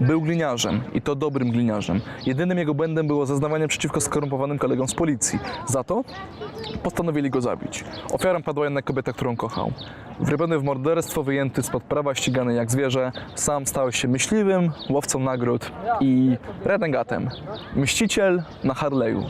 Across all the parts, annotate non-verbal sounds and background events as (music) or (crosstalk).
Był gliniarzem i to dobrym gliniarzem. Jedynym jego błędem było zeznawanie przeciwko skorumpowanym kolegom z policji. Za to postanowili go zabić. Ofiarą padła jednak kobieta, którą kochał. Wrybiony w morderstwo, wyjęty spod prawa, ścigany jak zwierzę, sam stał się myśliwym, łowcą nagród i renegatem. Mściciel na Harley'u.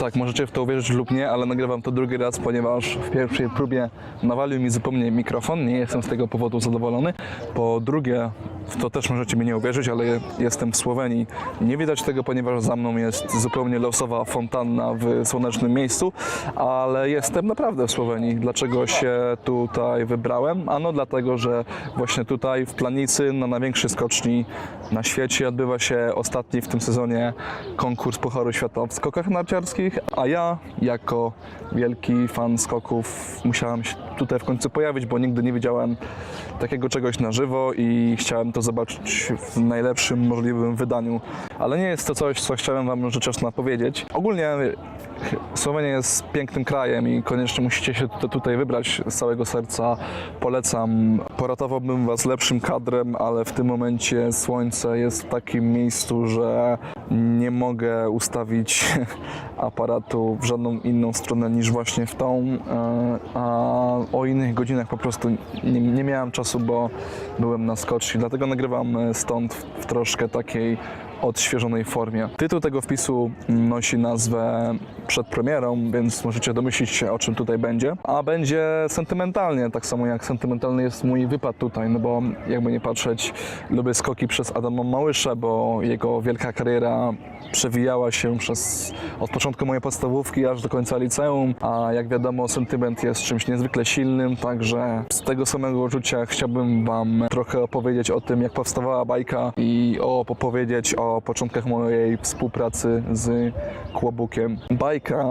Tak, możecie w to uwierzyć lub nie, ale nagrywam to drugi raz, ponieważ w pierwszej próbie nawalił mi zupełnie mikrofon, nie jestem z tego powodu zadowolony. Po drugie, w to też możecie mi nie uwierzyć, ale jestem w Słowenii. Nie widać tego, ponieważ za mną jest zupełnie losowa fontanna w słonecznym miejscu, ale jestem naprawdę w Słowenii. Dlaczego się tutaj wybrałem? Ano dlatego, że właśnie tutaj w Planicy, na największej skoczni na świecie odbywa się ostatni w tym sezonie konkurs Pucharu Świata w skokach narciarskich, a ja jako wielki fan skoków musiałem się tutaj w końcu pojawić, bo nigdy nie widziałem takiego czegoś na żywo i chciałem to zobaczyć w najlepszym możliwym wydaniu. Ale nie jest to coś, co chciałem Wam rzecz jasna powiedzieć. Ogólnie Słowenia jest pięknym krajem i koniecznie musicie się tu- tutaj wybrać z całego serca. Polecam. Poratowałbym Was lepszym kadrem, ale w tym momencie słońce jest w takim miejscu, że nie mogę ustawić (laughs) aparatu w żadną inną stronę niż właśnie w tą. e, A o innych godzinach po prostu nie, nie miałem czasu, bo byłem na skoczni. Dlatego nagrywam stąd w troszkę takiej odświeżonej formie. Tytuł tego wpisu nosi nazwę przed premierą, więc możecie domyślić się o czym tutaj będzie. A będzie sentymentalnie, tak samo jak sentymentalny jest mój wypad tutaj, no bo jakby nie patrzeć, lubię skoki przez Adama Małysza, bo jego wielka kariera przewijała się przez od początku mojej podstawówki aż do końca liceum, a jak wiadomo sentyment jest czymś niezwykle silnym, także z tego samego uczucia chciałbym wam trochę opowiedzieć o tym, jak powstawała bajka i opowiedzieć o początkach mojej współpracy z Kłobukiem. Bajka,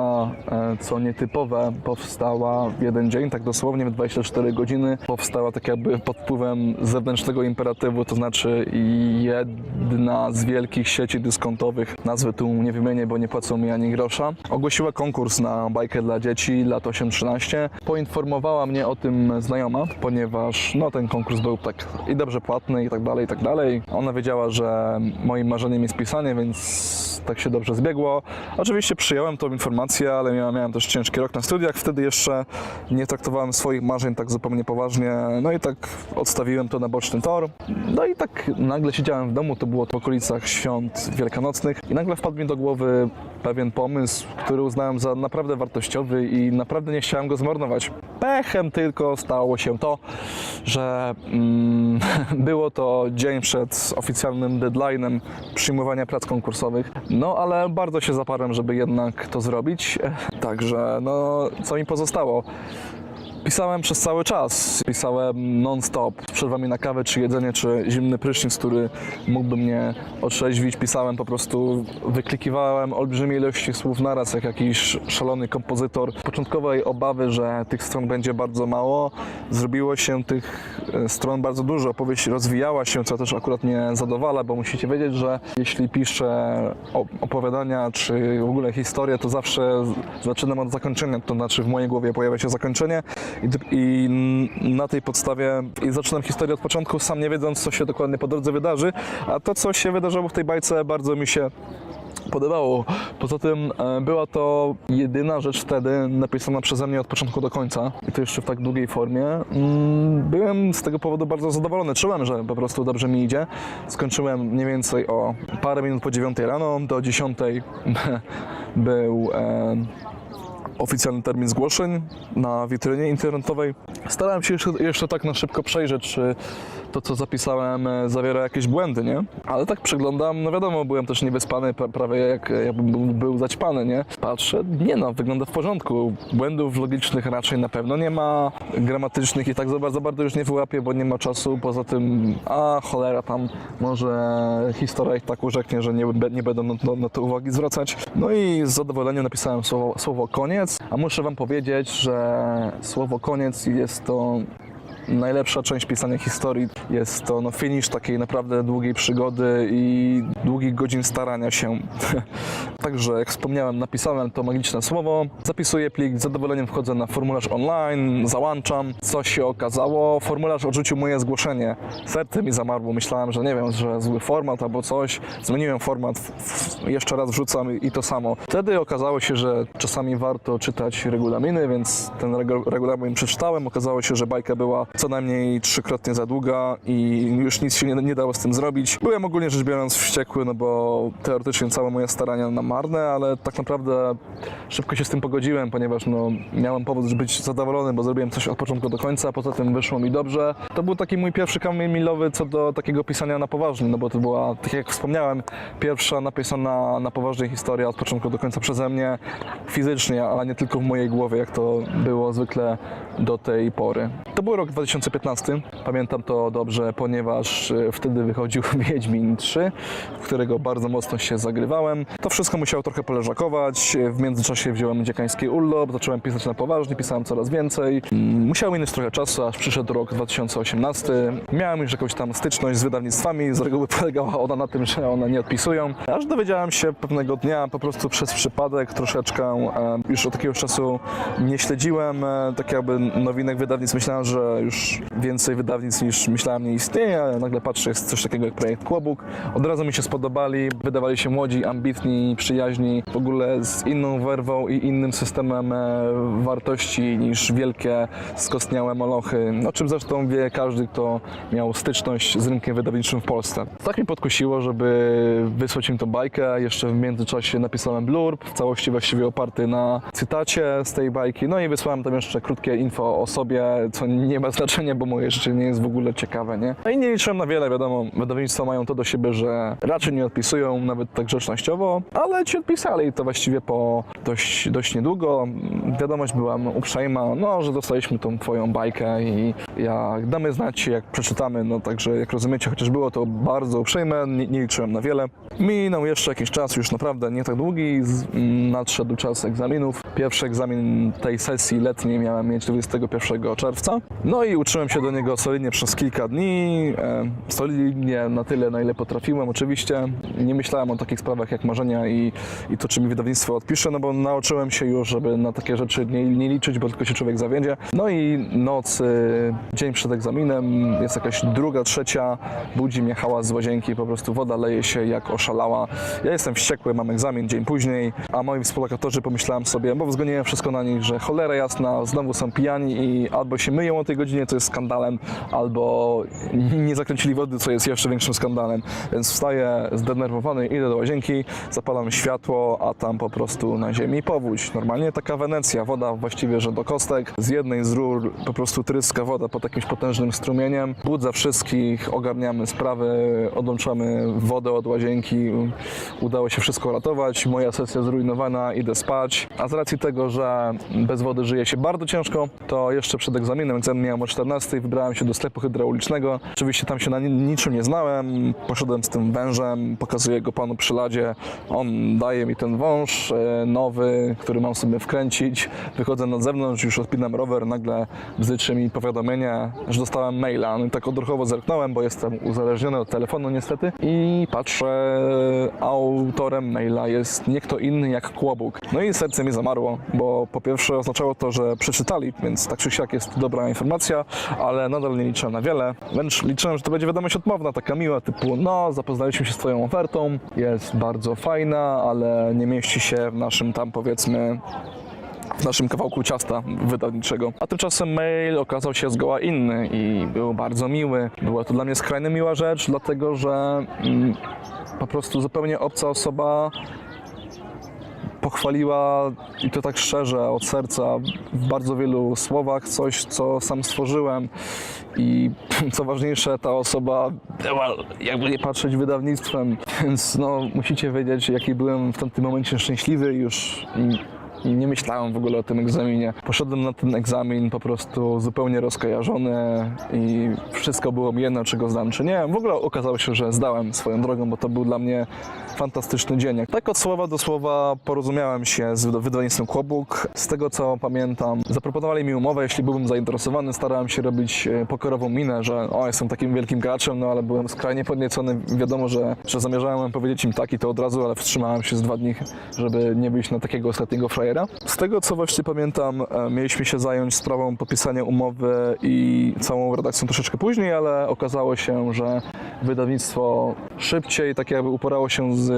e, co nietypowe, powstała w jeden dzień, tak dosłownie w 24 godziny. Powstała tak jakby pod wpływem zewnętrznego imperatywu, to znaczy jedna z wielkich sieci dyskontowych, nazwy tu nie wymienię, bo nie płacą mi ani grosza, ogłosiła konkurs na bajkę dla dzieci lat 8-13. Poinformowała mnie o tym znajoma, ponieważ no, ten konkurs był tak i dobrze płatny i tak dalej, i tak dalej. Ona wiedziała, że moim marzeniem jest pisanie, więc tak się dobrze zbiegło. Oczywiście przyjąłem tą informację, ale miałem, miałem też ciężki rok na studiach. Wtedy jeszcze nie traktowałem swoich marzeń tak zupełnie poważnie. No i tak odstawiłem to na boczny tor. No i tak nagle siedziałem w domu, to było w okolicach świąt wielkanocnych i nagle wpadł mi do głowy pewien pomysł, który uznałem za naprawdę wartościowy i naprawdę nie chciałem go zmarnować. Pechem tylko stało się to, że mm, (laughs) było to dzień przed oficjalnym deadline'em przyjmowania prac konkursowych. No ale bardzo się zaparłem, żeby jednak to zrobić. (laughs) Także no, co mi pozostało? Pisałem przez cały czas. Pisałem non-stop. Z przerwami na kawę, czy jedzenie, czy zimny prysznic, który mógłby mnie otrzeźwić. Pisałem po prostu, wyklikiwałem olbrzymie ilości słów naraz, jak jakiś szalony kompozytor. Początkowej obawy, że tych stron będzie bardzo mało, zrobiło się tych e, stron bardzo dużo. Opowieść rozwijała się, co też akurat mnie zadowala, bo musicie wiedzieć, że jeśli piszę opowiadania, czy w ogóle historię, to zawsze zaczynam od zakończenia. To znaczy w mojej głowie pojawia się zakończenie i, i na tej podstawie i zaczynam historię od początku, sam nie wiedząc, co się dokładnie po drodze wydarzy. A to, co się wydarzyło w tej bajce, bardzo mi się podobało. Poza tym e, była to jedyna rzecz wtedy napisana przeze mnie od początku do końca i to jeszcze w tak długiej formie. Mm, Byłem z tego powodu bardzo zadowolony. Czułem, że po prostu dobrze mi idzie. Skończyłem mniej więcej o parę minut po 9 rano. Do 10 (laughs) był e, oficjalny termin zgłoszeń na witrynie internetowej. Starałem się jeszcze, jeszcze tak na szybko przejrzeć, czy to, co zapisałem, e, zawiera jakieś błędy, nie? Ale tak przeglądam, no wiadomo, byłem też niewyspany, pra- prawie jak jakbym był, zaćpany, nie? Patrzę, nie no, wygląda w porządku. Błędów logicznych raczej na pewno nie ma, gramatycznych i tak za bardzo, za bardzo już nie wyłapię, bo nie ma czasu. Poza tym, a cholera, tam może historia ich tak urzeknie, że nie, nie będą na, na to uwagi zwracać. No i z zadowoleniem napisałem słowo, słowo koniec, a muszę wam powiedzieć, że słowo koniec jest to najlepsza część pisania historii. Jest to no, finish takiej naprawdę długiej przygody i długich godzin starania się. (laughs) Także jak wspomniałem, napisałem to magiczne słowo, zapisuję plik, z zadowoleniem wchodzę na formularz online, załączam. Co się okazało? Formularz odrzucił moje zgłoszenie. Serce mi zamarło, myślałem, że nie wiem, że zły format albo coś. Zmieniłem format, jeszcze raz wrzucam i, to samo. Wtedy okazało się, że czasami warto czytać regulaminy, więc ten regu- regulamin przeczytałem. Okazało się, że bajka była co najmniej trzykrotnie za długa i już nic się nie, nie dało z tym zrobić. Byłem ogólnie rzecz biorąc wściekły, no bo teoretycznie całe moje starania na marne, ale tak naprawdę szybko się z tym pogodziłem, ponieważ no, miałem powód żeby być zadowolony, bo zrobiłem coś od początku do końca, poza tym wyszło mi dobrze. To był taki mój pierwszy kamień milowy co do takiego pisania na poważnie, no bo to była, tak jak wspomniałem, pierwsza napisana na poważnie historia od początku do końca przeze mnie, fizycznie, ale nie tylko w mojej głowie, jak to było zwykle do tej pory. To był rok 2015, pamiętam to dobrze, ponieważ e, wtedy wychodził (laughs) Wiedźmin 3, w którego bardzo mocno się zagrywałem. To wszystko musiało trochę poleżakować, w międzyczasie wziąłem dziekański urlop, zacząłem pisać na poważnie, pisałem coraz więcej. Mm, Musiało minąć trochę czasu, aż przyszedł rok 2018. Miałem już jakąś tam styczność z wydawnictwami, z reguły (laughs) polegała ona na tym, że one nie odpisują. Aż dowiedziałem się pewnego dnia, po prostu przez przypadek troszeczkę, e, już od jakiegoś czasu nie śledziłem e, tak jakby nowinek wydawnictw. Myślałem, że już więcej wydawnictw niż myślałem nie istnieje, nagle patrzę, jest coś takiego jak projekt Kłobuk. Od razu mi się spodobali, wydawali się młodzi, ambitni, przyjaźni, w ogóle z inną werwą i innym systemem e, wartości niż wielkie, skostniałe molochy, o czym zresztą wie każdy, kto miał styczność z rynkiem wydawniczym w Polsce. Tak mi podkusiło, żeby wysłać im tą bajkę. Jeszcze w międzyczasie napisałem blurb, w całości właściwie oparty na cytacie z tej bajki. No i wysłałem tam jeszcze krótkie info o sobie, co nie ma znaczenia, bo moje życie nie jest w ogóle ciekawe, nie? No i nie liczyłem na wiele, wiadomo, wydawnictwa mają to do siebie, że raczej nie odpisują, nawet tak grzecznościowo, ale ci odpisali i to właściwie po dość, dość niedługo. Wiadomość była uprzejma, no, że dostaliśmy tą twoją bajkę i jak damy znać, jak przeczytamy, no także jak rozumiecie, chociaż było to bardzo uprzejme, nie, nie liczyłem na wiele. Minął jeszcze jakiś czas, już naprawdę nie tak długi, nadszedł czas egzaminów. Pierwszy egzamin tej sesji letniej miałem mieć 21 czerwca. No i uczyłem się do niego solidnie przez kilka dni. E, solidnie na tyle, na ile potrafiłem oczywiście. Nie myślałem o takich sprawach jak marzenia i, i to, czy mi wydawnictwo odpisze, no bo nauczyłem się już, żeby na takie rzeczy nie, nie liczyć, bo tylko się człowiek zawiedzie. No i noc, e, dzień przed egzaminem, jest jakaś druga, trzecia, budzi mnie hałas z łazienki, po prostu woda leje się jak oszalała. Ja jestem wściekły, mam egzamin dzień później, a moi współlokatorzy pomyślałem sobie, bo względniłem wszystko na nich, że cholera jasna, znowu są pijani i albo się myją o tej godzinie, co jest skandalem, albo nie zakręcili wody, co jest jeszcze większym skandalem. Więc wstaję zdenerwowany, idę do łazienki, zapalam światło, a tam po prostu na ziemi powódź. Normalnie taka Wenecja, woda właściwie, że do kostek. Z jednej z rur po prostu tryska woda pod jakimś potężnym strumieniem. Budza wszystkich, ogarniamy sprawy, odłączamy wodę od łazienki. Udało się wszystko ratować. Moja sesja zrujnowana, idę spać. A z racji tego, że bez wody żyje się bardzo ciężko, to jeszcze przed egzaminem, egzamin miałem o 14, wybrałem się do sklepu hydraulicznego. Oczywiście tam się na ni- niczym nie znałem. Poszedłem z tym wężem, pokazuję go panu przy ladzie. On daje mi ten wąż e, nowy, który mam sobie wkręcić. Wychodzę na zewnątrz, już odpinam rower, nagle bzyczy mi powiadomienie, że dostałem maila. No i tak odruchowo zerknąłem, bo jestem uzależniony od telefonu niestety i patrzę, autorem maila jest nie kto inny jak Kłobuk. No i serce mi zamarło, bo po pierwsze oznaczało to, że przeczytali, więc tak czy siak jest to informacja, ale nadal nie liczyłem na wiele. Wręcz liczyłem, że to będzie wiadomość odmowna, taka miła, typu no, zapoznaliśmy się z twoją ofertą, jest bardzo fajna, ale nie mieści się w naszym tam powiedzmy w naszym kawałku ciasta wydawniczego. A tymczasem mail okazał się zgoła inny i był bardzo miły. Była to dla mnie skrajnie miła rzecz, dlatego że mm, po prostu zupełnie obca osoba pochwaliła i to tak szczerze, od serca, w bardzo wielu słowach coś, co sam stworzyłem. I (laughs) co ważniejsze, ta osoba była, jakby nie patrzeć, wydawnictwem. Więc no, musicie wiedzieć, jaki byłem w tamtym momencie szczęśliwy. Już mm, nie myślałem w ogóle o tym egzaminie. Poszedłem na ten egzamin po prostu zupełnie rozkojarzony i wszystko było mi jedno, czy go zdam, czy nie. W ogóle okazało się, że zdałem swoją drogą, bo to był dla mnie fantastyczny dzień. Tak od słowa do słowa porozumiałem się z wydawnictwem Kłobuk. Z tego co pamiętam, zaproponowali mi umowę, jeśli byłbym zainteresowany. Starałem się robić e, pokorową minę, że o, jestem takim wielkim graczem, no ale byłem skrajnie podniecony. Wiadomo, że, że zamierzałem powiedzieć im tak i to od razu, ale wstrzymałem się z dwa dni, żeby nie wyjść na takiego ostatniego frajera. Z tego co właśnie pamiętam, e, mieliśmy się zająć sprawą podpisania umowy i całą redakcją troszeczkę później, ale okazało się, że wydawnictwo szybciej tak jakby uporało się z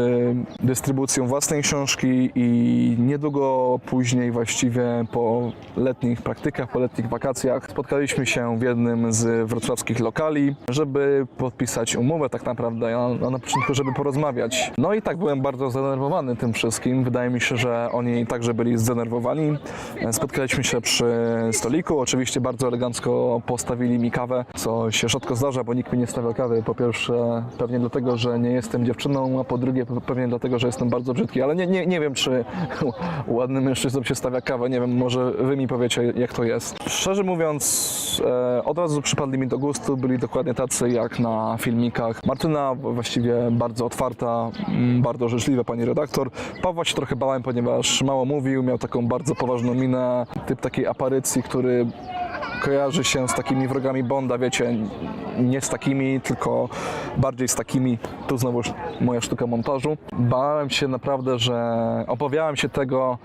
dystrybucją własnej książki i niedługo później właściwie po letnich praktykach, po letnich wakacjach spotkaliśmy się w jednym z wrocławskich lokali, żeby podpisać umowę tak naprawdę, a na początku, żeby porozmawiać. No i tak byłem bardzo zdenerwowany tym wszystkim. Wydaje mi się, że oni także byli zdenerwowani. Spotkaliśmy się przy stoliku, oczywiście bardzo elegancko postawili mi kawę, co się rzadko zdarza, bo nikt mi nie stawia kawy. Po pierwsze pewnie dlatego, że nie jestem dziewczyną, a po drugie pe- pewnie dlatego, że jestem bardzo brzydki, ale nie, nie, nie wiem, czy (laughs) ładnym mężczyznom się stawia kawę, nie wiem, może wy mi powiecie, jak to jest. Szczerze mówiąc, e, od razu przypadli mi do gustu, byli dokładnie tacy jak na filmikach. Martyna właściwie bardzo otwarta, mm, bardzo życzliwa pani redaktor. Pawła się trochę bałem, ponieważ mało mówił, miał taką bardzo poważną minę, typ takiej aparycji, który kojarzy się z takimi wrogami Bonda, wiecie, nie z takimi, tylko bardziej z takimi. Tu znowu moja sztuka montażu. Bałem się naprawdę, że obawiałem się tego,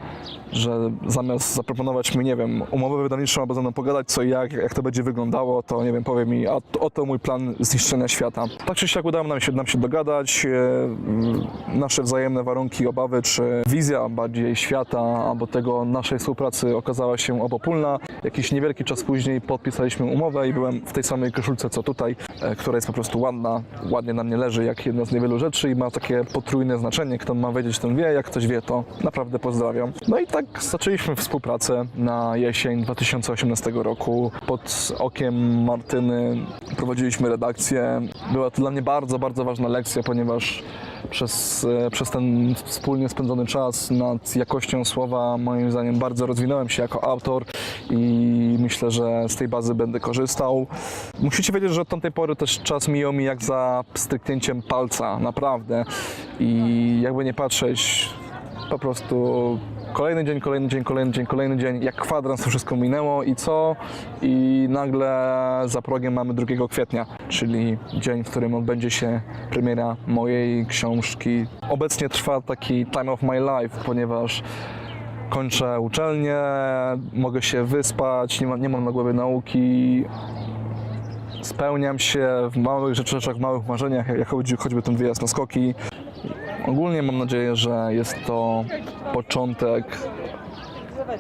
że zamiast zaproponować mi, nie wiem, umowę wydawniczą albo ze mną pogadać co i jak, jak to będzie wyglądało, to nie wiem, powie mi, a to- oto mój plan zniszczenia świata. Tak czy siak udało nam się, nam się dogadać, e, nasze wzajemne warunki, obawy, czy wizja bardziej świata albo tego naszej współpracy okazała się obopólna. Jakiś niewielki czas później podpisaliśmy umowę i byłem w tej samej koszulce co tutaj, e, która jest po prostu ładna, ładnie na mnie leży jak jedna z niewielu rzeczy i ma takie potrójne znaczenie. Kto ma wiedzieć, ten wie, jak ktoś wie, to naprawdę pozdrawiam. No i tak zaczęliśmy współpracę na jesień 2018 roku. Pod okiem Martyny prowadziliśmy redakcję. Była to dla mnie bardzo, bardzo ważna lekcja, ponieważ przez, e, przez ten wspólnie spędzony czas nad jakością słowa, moim zdaniem, bardzo rozwinąłem się jako autor i myślę, że z tej bazy będę korzystał. Musicie wiedzieć, że od tamtej pory też czas mijał mi jak za stryknięciem palca, naprawdę. I jakby nie patrzeć, po prostu kolejny dzień, kolejny dzień, kolejny dzień, kolejny dzień, jak kwadrans to wszystko minęło i co? I nagle za progiem mamy 2 kwietnia, czyli dzień, w którym odbędzie się premiera mojej książki. Obecnie trwa taki time of my life, ponieważ kończę uczelnię, mogę się wyspać, nie mam, nie mam na głowie nauki, spełniam się w małych rzeczach, małych marzeniach, jak chodzi choćby ten wyjazd na skoki. Ogólnie mam nadzieję, że jest to początek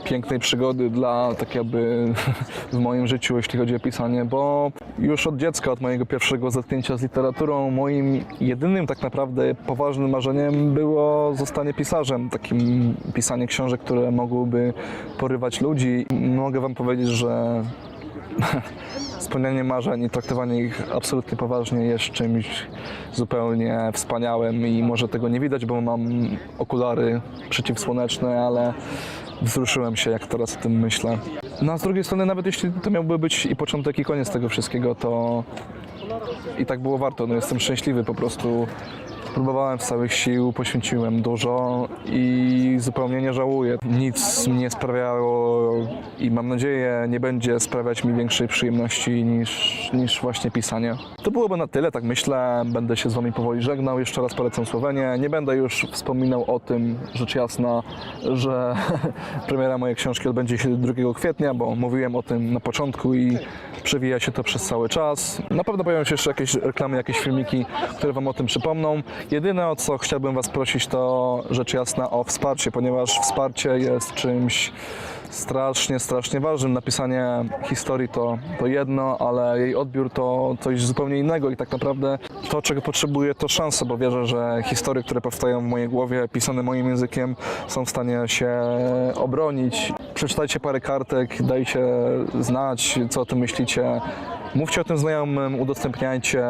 pięknej przygody dla tak jakby (laughs) w moim życiu, jeśli chodzi o pisanie, bo już od dziecka, od mojego pierwszego zetknięcia z literaturą, moim jedynym tak naprawdę poważnym marzeniem było zostanie pisarzem, takim pisanie książek, które mogłyby porywać ludzi. Mogę wam powiedzieć, że (laughs) spełnianie marzeń i traktowanie ich absolutnie poważnie jest czymś zupełnie wspaniałym i może tego nie widać, bo mam okulary przeciwsłoneczne, ale wzruszyłem się, jak teraz o tym myślę. No a z drugiej strony, nawet jeśli to miałby być i początek i koniec tego wszystkiego, to i tak było warto. No jestem szczęśliwy po prostu. Próbowałem z całych sił, poświęciłem dużo i zupełnie nie żałuję. Nic mi nie sprawiało i mam nadzieję nie będzie sprawiać mi większej przyjemności niż, niż właśnie pisanie. To byłoby na tyle, tak myślę. Będę się z Wami powoli żegnał. Jeszcze raz polecam Słowenię. Nie będę już wspominał o tym, rzecz jasna, że (laughs) premiera mojej książki odbędzie się 2 kwietnia, bo mówiłem o tym na początku i przewija się to przez cały czas. Na pewno pojawią się jeszcze jakieś reklamy, jakieś filmiki, które Wam o tym przypomną. Jedyne o co chciałbym Was prosić to rzecz jasna o wsparcie, ponieważ wsparcie jest czymś strasznie, strasznie ważnym. Napisanie historii to, to jedno, ale jej odbiór to coś zupełnie innego i tak naprawdę to, czego potrzebuję, to szansa, bo wierzę, że historie, które powstają w mojej głowie, pisane moim językiem, są w stanie się obronić. Przeczytajcie parę kartek, dajcie znać, co o tym myślicie. Mówcie o tym znajomym, udostępniajcie.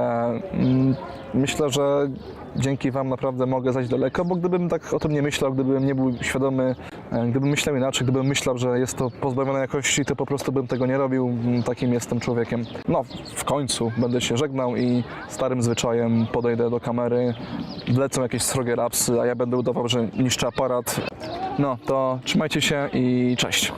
Mm, Myślę, że dzięki Wam naprawdę mogę zajść daleko, bo gdybym tak o tym nie myślał, gdybym nie był świadomy, e, gdybym myślał inaczej, gdybym myślał, że jest to pozbawione jakości, to po prostu bym tego nie robił. Mm, Takim jestem człowiekiem. No, w końcu będę się żegnał i starym zwyczajem podejdę do kamery, wlecą jakieś srogie rapsy, a ja będę udawał, że niszczę aparat. No, to trzymajcie się i cześć.